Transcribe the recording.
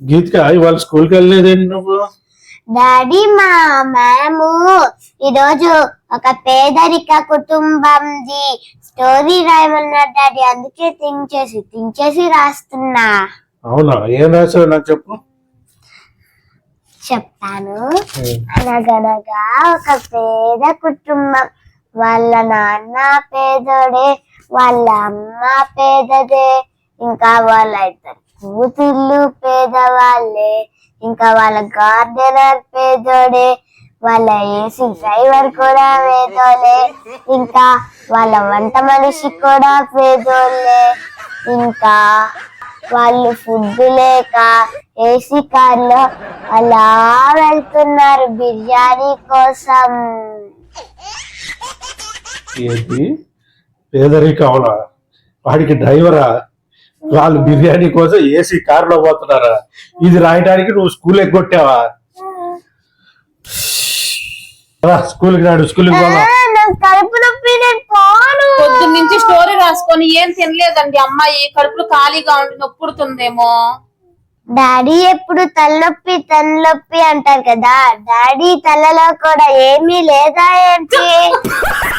గీతిక ఇవాళ స్కూల్కి వెళ్ళలేదేంటి నువ్వు? డాడీ మా మ్యాము ఈరోజు ఒక పేదరిక కుటుంబంది స్టోరీ రాయమన్నారు డాడీ. అందుకే థింక్ చేసి థింక్ చేసి రాస్తున్నా. అవునా? ఏం రాసావు నాకు చెప్పు. చెప్తాను. అనగనగా ఒక పేద కుటుంబం. వాళ్ళ నాన్న పేదోడే వాళ్ళ అమ్మ పేదదే ఇంకా వాళ్ళ ఇద్దరు కూతుళ్ళు పేదవాళ్ళే ఇంకా వాళ్ళ గార్డెనర్ పేదోడే వాళ్ళ ఏసీ డ్రైవర్ కూడా పేదోలే ఇంకా వాళ్ళ వంట మనిషి కూడా పేదోళ్ళే ఇంకా వాళ్ళు ఫుడ్ లేక ఏసీ కార్లో అలా వెళ్తున్నారు బిర్యానీ కోసం. ఏంటి? పేదరిక వాడికి డ్రైవరా? వాళ్ళు బిర్యానీ కోసం ఏసీ కారులో పోతున్నారా? ఇది రాయడానికి నువ్వు స్కూల్ ఎగ్గొట్టావా రా, స్కూల్కి రాడు స్కూల్కి పోదాం ఆ, నాకు కడుపు నొప్పి నేను పోను. పొద్దున్న నుంచి స్టోరీ రాసుకొని ఏం తినలేదండి అమ్మాయి కడుపులో ఖాళీగా ఉండి నొప్పుడుతుందేమో. డాడీ ఎప్పుడు తలనొప్పి తలనొప్పి అంటారు కదా డాడీ తలలో కూడా ఏమీ లేదా ఏంటి?